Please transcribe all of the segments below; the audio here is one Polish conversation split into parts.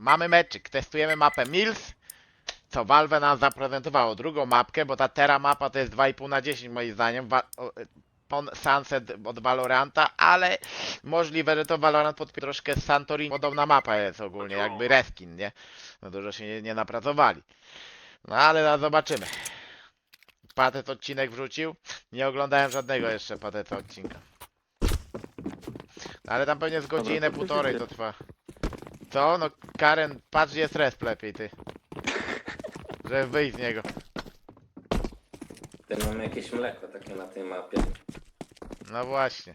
Mamy meczyk, testujemy mapę Mills. Co Valve nam zaprezentowało drugą mapkę, bo ta Terra mapa to jest 2,5 na 10 moim zdaniem. Wa- o, e, Pon Sunset od Valoranta, ale możliwe, że to Valorant podpisze troszkę z Santorini. Podobna mapa jest ogólnie, jakby reskin, nie? No dużo się nie, nie napracowali. No ale no, zobaczymy. Patet odcinek wrzucił. Nie oglądałem żadnego jeszcze Pateta odcinka. No, ale tam pewnie z godzinę, to półtorej to trwa. Co? No Karen, patrz jest resp lepiej ty. Żeby wyjść z niego. Ty mamy jakieś mleko takie na tej mapie. No właśnie.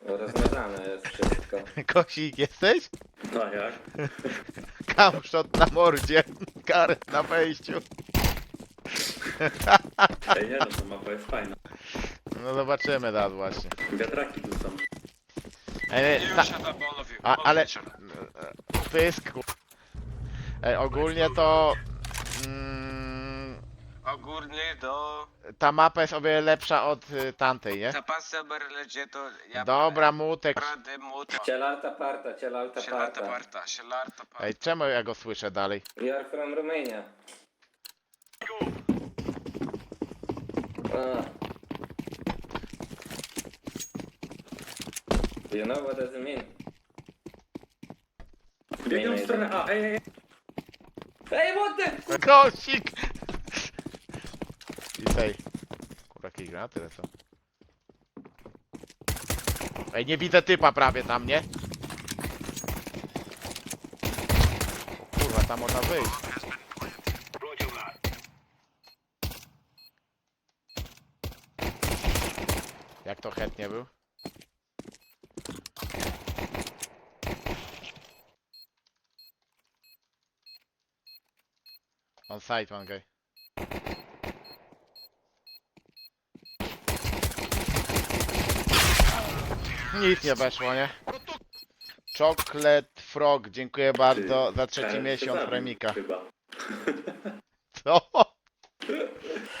Rozmazane jest wszystko. Kosik jesteś? No jak? Kamszot na mordzie. Karen na wejściu. Ej, nie no, to mapa jest fajna. No zobaczymy teraz właśnie. Wiatraki tu są. Ej, You ta. A, ale you pysku. Ej, ogólnie to mm, Ogólnie do ta mapa jest o wiele lepsza od y, tamtej, nie? berledzie to ja Dobra, mutek. Radę muta. Cielalta parta, Sielarta parta. parta, sielarta parta. Ej, czemu ja go słyszę dalej? We are from Romania. Ah. Do you know what does it mean? Biegną w stronę A, ej, ej, ej. Hey, what the? Kosik! I tej. Granaty lecą. Ej, nie widzę typa prawie tam, nie? O kurwa, tam można wyjść. Jak to chętnie był? On site one guy. Nic nie weszło, nie? Chocolate Frog, dziękuję bardzo za trzeci się miesiąc premika. Chyba. Co?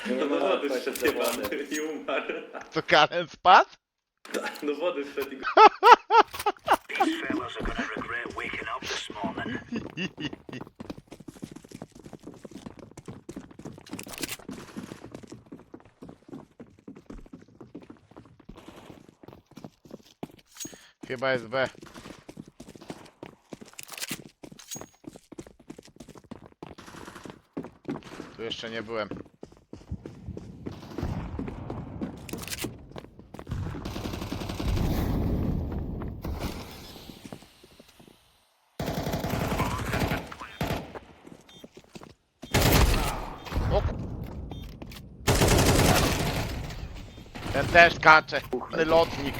No do ma wody tak wszedł jebany i umarł. Co Karen spadł? Do wody wszedł i go... fellas are gonna regret waking up this morning. Chyba jest B. Tu jeszcze nie byłem. Ten też skacze. Lotnik.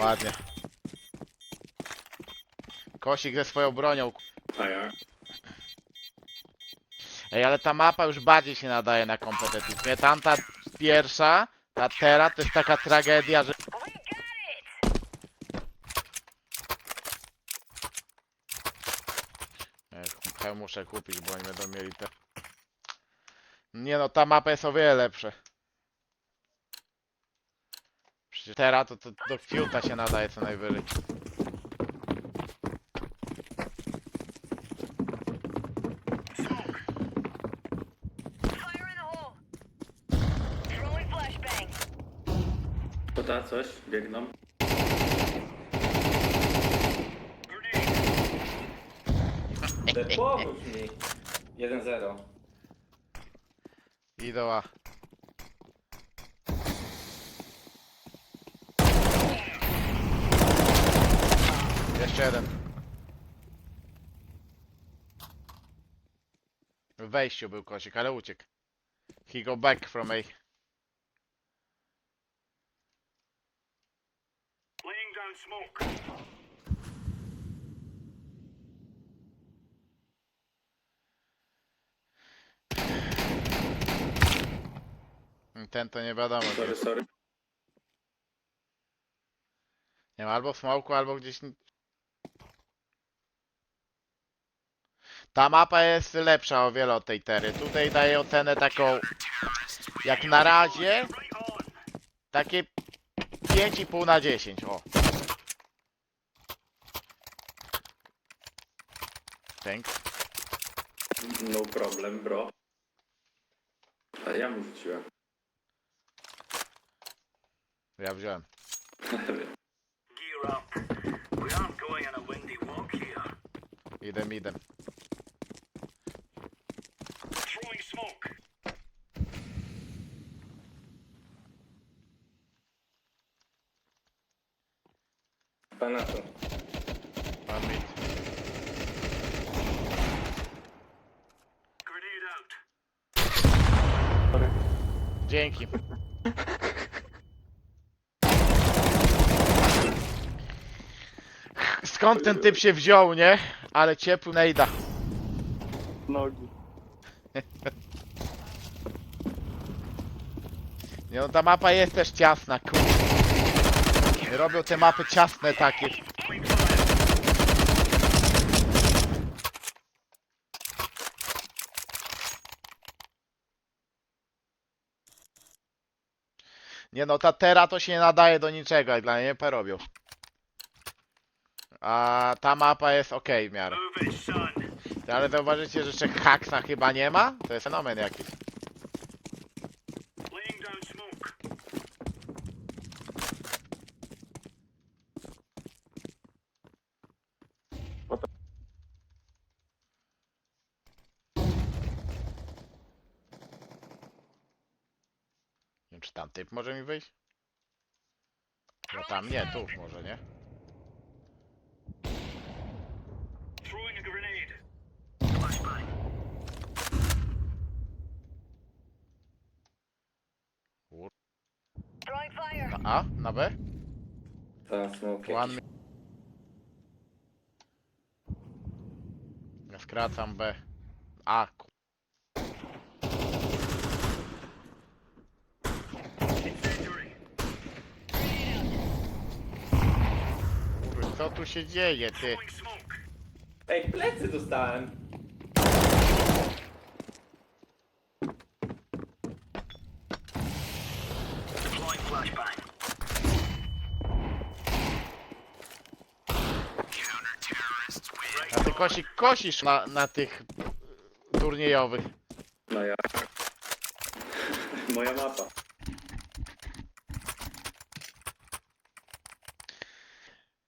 Ładnie. Kosik ze swoją bronią. A? Ej, ale ta mapa już bardziej się nadaje na kompetityw. Nie tamta pierwsza, ta teraz to jest taka tragedia, że... Ech, muszę kupić, bo oni będą mieli te... Nie no, ta mapa jest o wiele lepsza. Przecież teraz to, to do fiuta się nadaje co najwyżej. Flashbang. Poda coś, biegną. Pomóż mi. 1-0. Idą Jeszcze jeden. W wejściu był kosik, ale uciekł. He go back from A. Laying down smoke. Ten to nie wiadomo. Sorry, sorry. Nie ma albo w smoku, albo gdzieś... Ta mapa jest lepsza o wiele od tej tery. Tutaj daję ocenę taką, jak na razie, takie 5,5 na 10, o. Thanks. No problem, bro. A ja mu rzuciłem. Ja wziąłem. Gear up. We aren't going on a windy walk here. Idę, idę. Throwing smoke. Pana to. Pan mi. Grenade out. Dzięki. Skąd ten typ się wziął, nie? Ale ciepły nejda. Nogi. Nie no, ta mapa jest też ciasna, kur... Robią te mapy ciasne takie. Nie no, ta Tera to się nie nadaje do niczego, jak dla mnie nie robią. A ta mapa jest ok w miarę. Ale zauważycie, że jeszcze haksa chyba nie ma? To jest fenomen jakiś. Laying down smoke. Nie wiem, czy tam typ może mi wyjść? No tam nie, tu może, nie? Na A? Na B? Ta smoke. One mi- Ja skracam B. A, ku- Incendiary. Kurwa, co tu się dzieje, ty? Ej, plecy dostałem. A ty kosik kosisz na, na tych turniejowych. No ja. Moja mapa.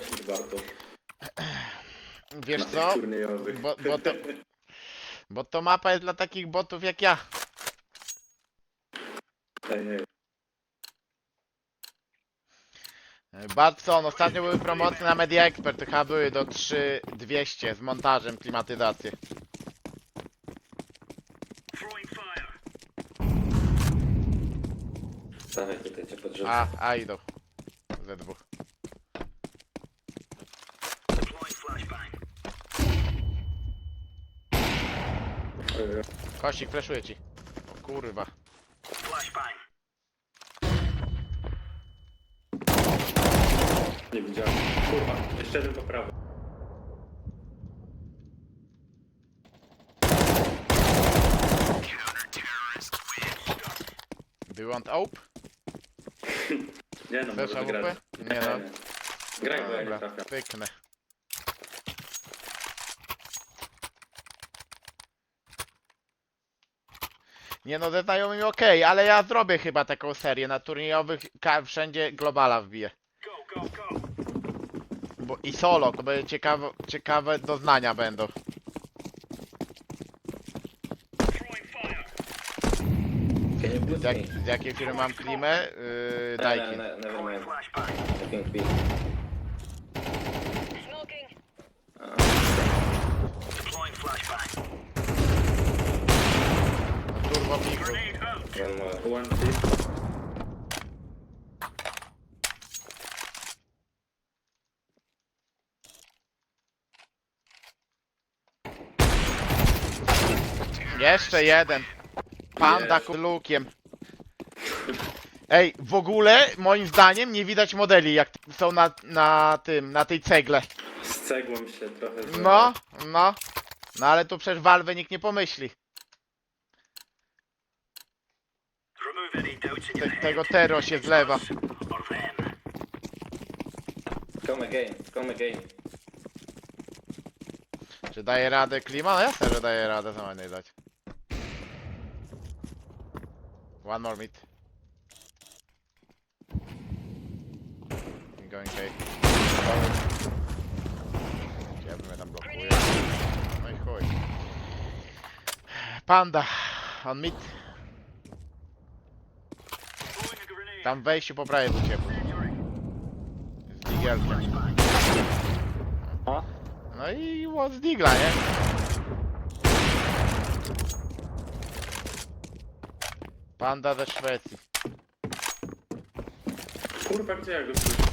Wiesz Na tych co? turniejowych. Bo, bo, to, bo to mapa jest dla takich botów jak ja. Ej, ej. Bartson, ostatnio były promocje na Media Expert, chyba były do 3200 z montażem klimatyzacji. Dawaj tutaj cię. A, a idą. Ze dwóch. Kościk, fleszuje ci. O kurwa. Nie widziałem. Kurwa, jeszcze jeden po prawo. Do you want AWP? Nie no, Chcesz może grać. Nie no. Graj, bo ja nie Dobra, trafiam. pyknę. Nie no, ze znajomymi okej, ale ja zrobię chyba taką serię na turniejowych, wszędzie globala wbiję. Bo i solo, to będzie ciekawe, ciekawe doznania będą. Z, jak, z jakiej firmy mam klimę? Yy, Dajki. I think B. One more. One. Jeszcze jeden. Panda Jest. lukiem. Ej, w ogóle moim zdaniem nie widać modeli jak są na, na tym, na tej cegle. Z cegłą się trochę... No, no. No ale tu przecież Valve nikt nie pomyśli. Te, tego Tero się zlewa. Come again, come again. Czy daje radę klima? No jasne, że daje radę, co ma nie dać. One more mid. Going K. Ja bym mnie tam blokuje. No i chuj. Panda. On mid. Tam w wejściu po prawej był ciepły. Z digielkiem. A? No i od digla, nie? Panda ze Szwecji. Kurwa, gdzie ja go słyszę?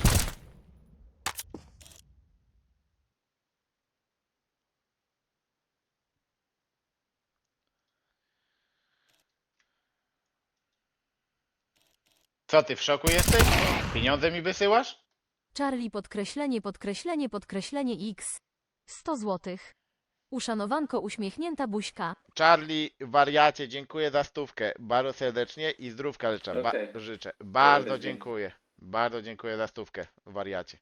Co ty w szoku jesteś? Pieniądze mi wysyłasz? Charlie podkreślenie podkreślenie podkreślenie X. 100 złotych. Uszanowanko uśmiechnięta buźka. Charlie, wariacie, dziękuję za stówkę. Bardzo serdecznie i zdrówka życzę. Ba Okej. życzę. Bardzo dziękuję. Bardzo dziękuję za stówkę, wariacie.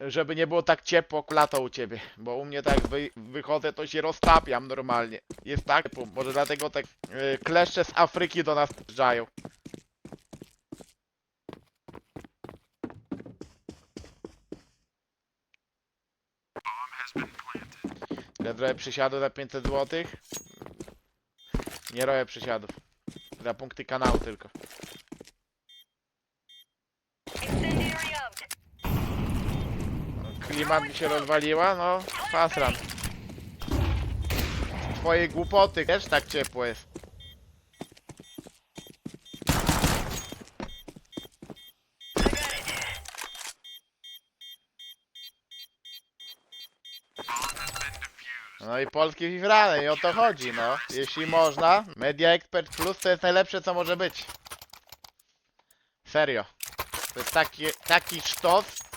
Żeby nie było tak ciepło lato u ciebie, bo u mnie tak wy wychodzę, to się roztapiam normalnie. Jest tak, ciepło, może dlatego tak yy, kleszcze z Afryki do nas przyjeżdżają. Ja zrobię przysiadu za 500 zł. Nie robię przysiadów. Za punkty kanału tylko. Klimat mi się rozwaliła, no fasran. Twoje głupoty też tak ciepło jest. No i polski wybrane i o to chodzi, no. Jeśli można, Media Expert Plus to jest najlepsze co może być. Serio. To jest taki, taki sztos,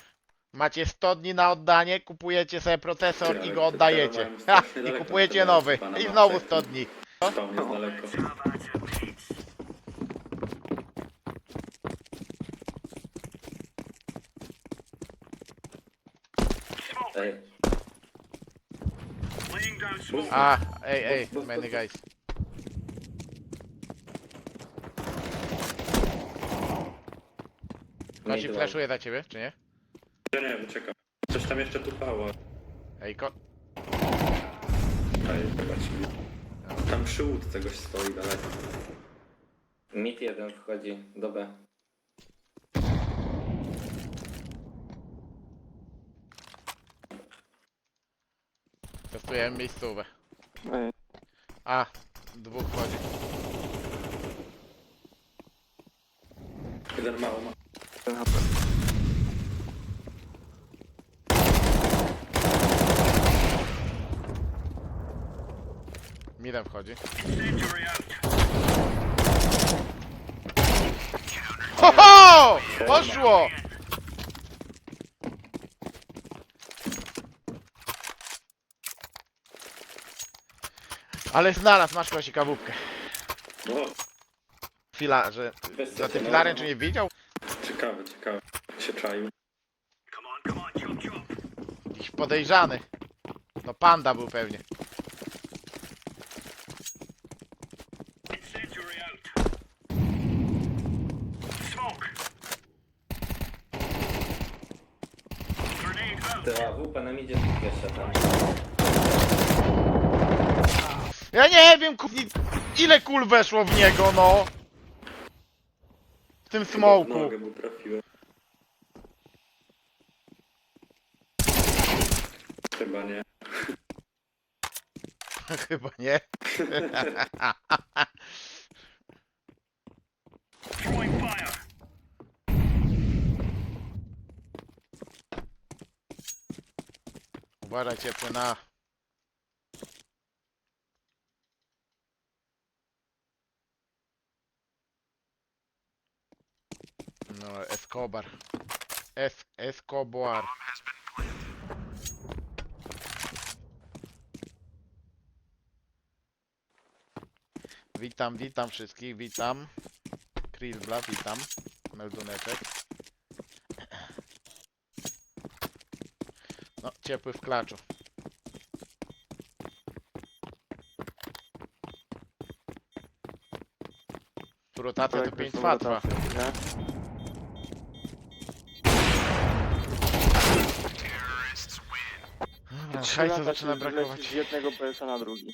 Macie 100 dni na oddanie, kupujecie sobie procesor i go oddajecie. Ha, I kupujecie nowy. I znowu 100 dni. Ej. A, ej, ej, many guys. Kosi mid flashuje za ciebie, czy nie? Ja nie wiem, czekam. Coś tam jeszcze tupało. Ej, ko... Ej, chyba ci... Tam przy łódce goś stoi daleko. Mid jeden wchodzi do B. Testujemy miejscówę. Ej, A, dwóch wchodzi. Jeden mało ma. ten HP. Midem wchodzi. Ho, ho! Poszło! Ale znalazł, masz kosi kawówkę. No, Chwila, że... Za tym filarem czy nie widział? ciekawe, ciekawe. Się czaił. Jakiś podejrzany. No panda był pewnie. Incendiary out. Smoke. Grenade out. Ty, a WP nam idzie tu jeszcze tam. Ja nie wiem, kurni, ile kul weszło w niego, no. W tym smoku. nogę mu trafiłem. Chyba nie. Chyba nie. Uważaj ciepły na... No, Escobar. Es Escobar. Witam, witam wszystkich, witam. Krillbla, witam. Melduneczek. No, ciepły w klaczu. Tu rotacja to 5 trwa. Dobra, Trzy hajsu lata zaczyna się brakować. Z jednego PS-a na drugi.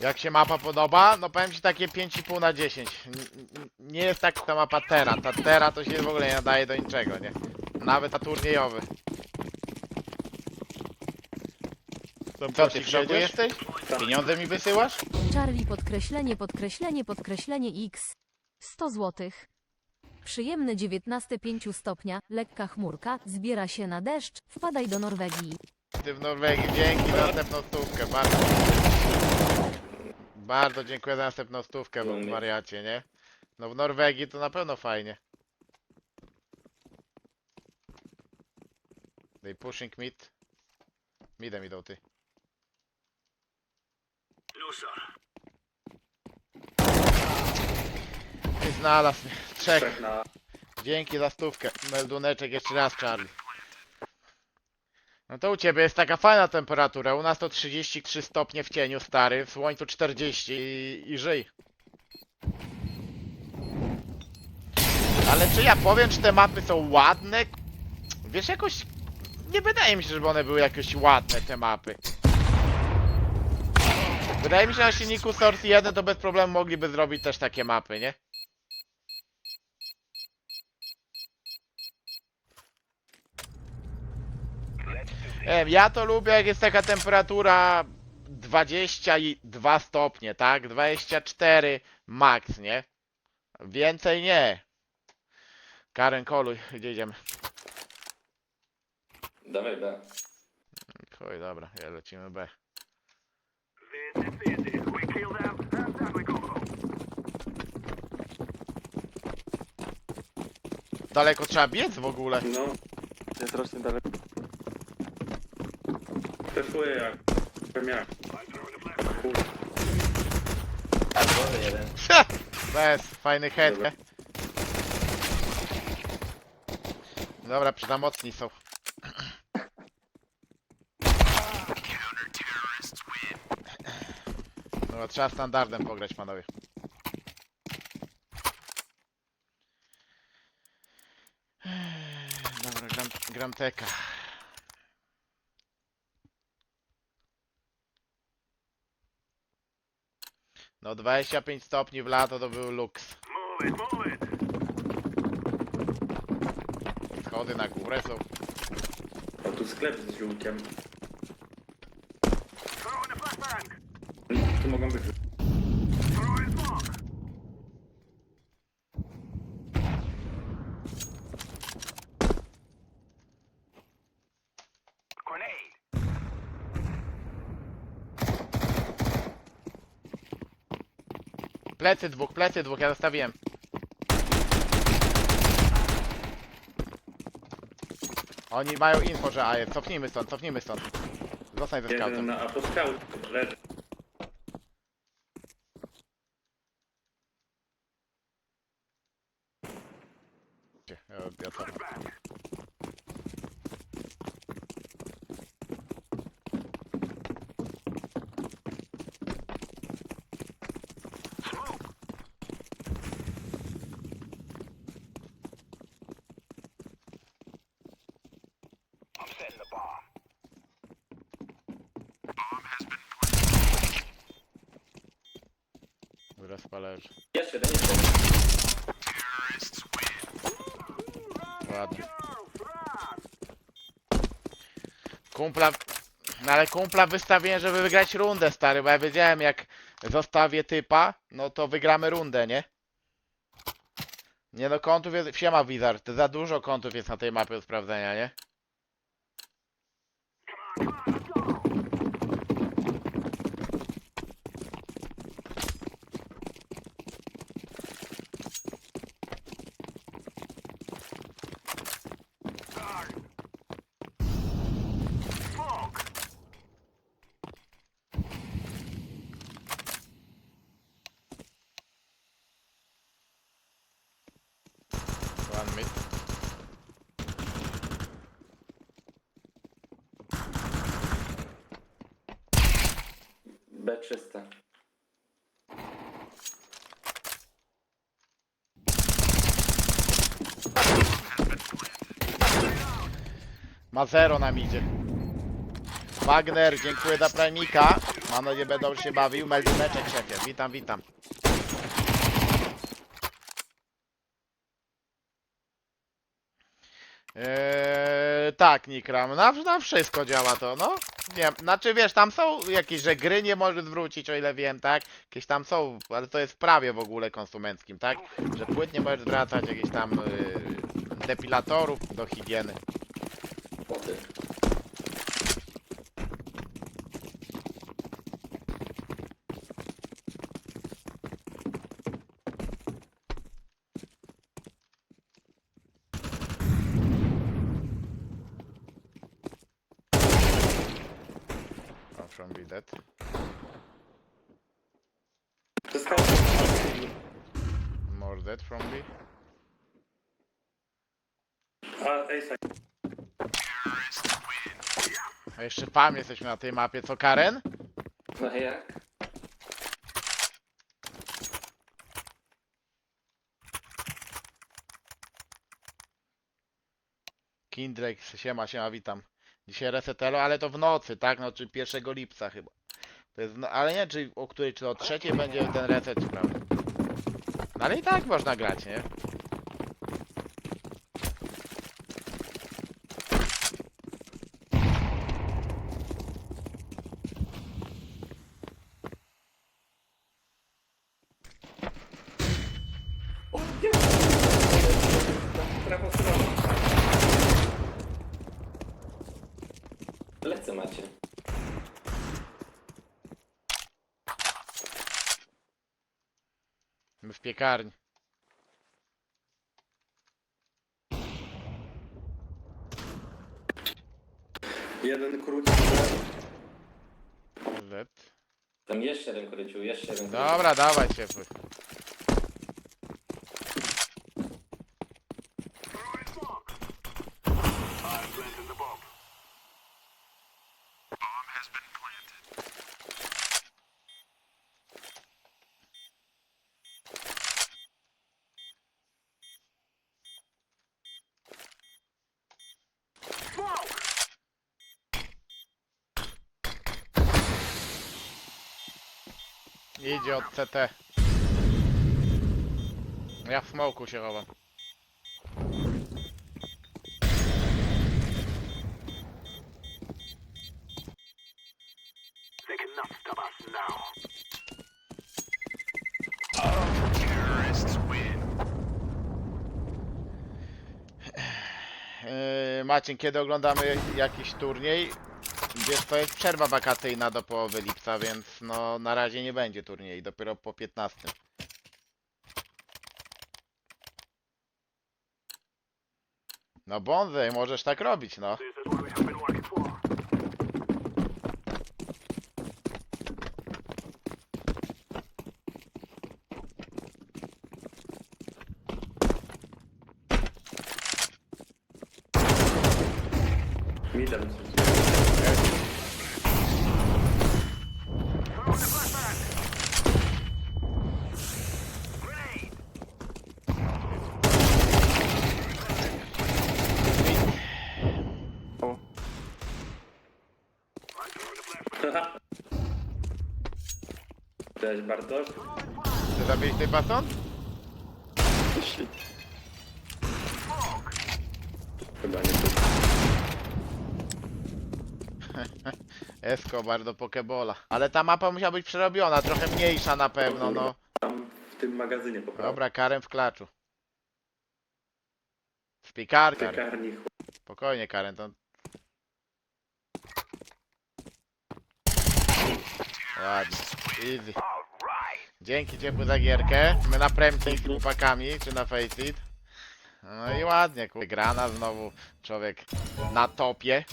Jak się mapa podoba? No powiem ci takie 5,5 na 10. N- n- Nie jest tak ta mapa Terra. Ta Terra to się w ogóle nie nadaje do niczego, nie? Nawet na turniejowy. Co ty w szoku jesteś? Pieniądze mi wysyłasz? Charlie podkreślenie podkreślenie podkreślenie X. 100 złotych. Przyjemny 19 5 stopnia, lekka chmurka, zbiera się na deszcz, wpadaj do Norwegii. Ty w Norwegii, dzięki za następną stówkę, bardzo. Bardzo dziękuję za następną stówkę, bo w wariacie, nie? No w Norwegii to na pewno fajnie. They pushing mid. Midem idą ty. I znalazł mnie. Trzech. Trzech na... Dzięki za stówkę. Melduneczek jeszcze raz, Charlie. No to u ciebie jest taka fajna temperatura. U nas to 33 stopnie w cieniu, stary. W słońcu 40 i, i żyj. Ale czy ja powiem, czy te mapy są ładne? Wiesz, jakoś... Nie wydaje mi się, żeby one były jakoś ładne, te mapy. Wydaje mi się, że na silniku Source 1 to bez problemu mogliby zrobić też takie mapy, nie? Ja to lubię jak jest taka temperatura 22 stopnie, tak? 24 max, nie? Więcej nie. Karen koluj, gdzie idziemy? Dawaj B. Chuj, dobra, ja lecimy B. This is this. We kill them, and then we go home. Daleko trzeba biec w ogóle. No, Jest rośnie daleko. testuję jak... Wiem jak. Albo jeden. Bez, fajny head, nie? Dobra, przy mocni są. Dobra, trzeba standardem pograć, panowie. Dobra, gram, gram teka. No 25 stopni w lato to był luks. Move it, move it. Schody na górę są. O, tu sklep z ziółkiem. Tu mogą być... Plecy dwóch, plecy dwóch, ja zostawiłem. Oni mają info, że A jest. Cofnijmy stąd, cofnijmy stąd. Zostań ze Jeden scoutem. na... A po scout leży. Ja, ja cofam. Respa leży. Jeszcze jeden, jeszcze jeden. Ładnie. Kumpla... No ale kumpla wystawiłem, żeby wygrać rundę, stary, bo ja wiedziałem jak zostawię typa, no to wygramy rundę, nie? Nie no, kątów jest... Siema, Wizard, za dużo kątów jest na tej mapie do sprawdzenia, nie? Mid. B300. Ma zero nam idzie. Wagner, dziękuję za primika. Mam nadzieję, będą się bawił. Melduneczek szefie. Witam, witam. Tak, Nikram, na, na wszystko działa to, no. Nie, znaczy wiesz, tam są jakieś, że gry nie możesz zwrócić, o ile wiem, tak? Jakieś tam są, ale to jest w prawie w ogóle konsumenckim, tak? Że płyt nie możesz zwracać, jakichś tam yy, depilatorów do higieny. From be dead. More dead from B. A, ej, saj. A jeszcze fam jesteśmy na tej mapie, co Karen? No jak? Kindrake, siema, siema, witam. Dzisiaj resetelo, ale to w nocy, tak? No, czy 1 lipca chyba. To jest, no, ale nie, czy o której, czy o trzeciej będzie ten reset, prawda? No ale i tak można grać, nie? Piekarni. Jeden krótki. Z. Tam jeszcze jeden kryciu, jeszcze jeden kryciu. Dobra, dawaj ciepły. Idzie od CT. Ja w smoku się chowam. Yy, kiedy oglądamy jakiś turniej? Wiesz, to jest przerwa wakacyjna do połowy lipca, więc no na razie nie będzie turniej, dopiero po 15. No Bonzej, możesz tak robić, no. This is what we have been working for. Midem. Throw the flashbang! Grenade! O, I'm throwing the flashbang. Cześć Bartosz. Ty zabiłeś tej baton? Chyba nie tu. Escobar do Pokebola. Ale ta mapa musiała być przerobiona, trochę mniejsza na pewno, no. Tam w tym magazynie po prawej. Dobra, Karen w klaczu. W piekarni. Piekarni, Spokojnie, Karen, to... Ładnie, easy. Dzięki ciepły za gierkę. My na premce z chłopakami, czy na Faceit. No i ładnie, kur- grana znowu człowiek na topie.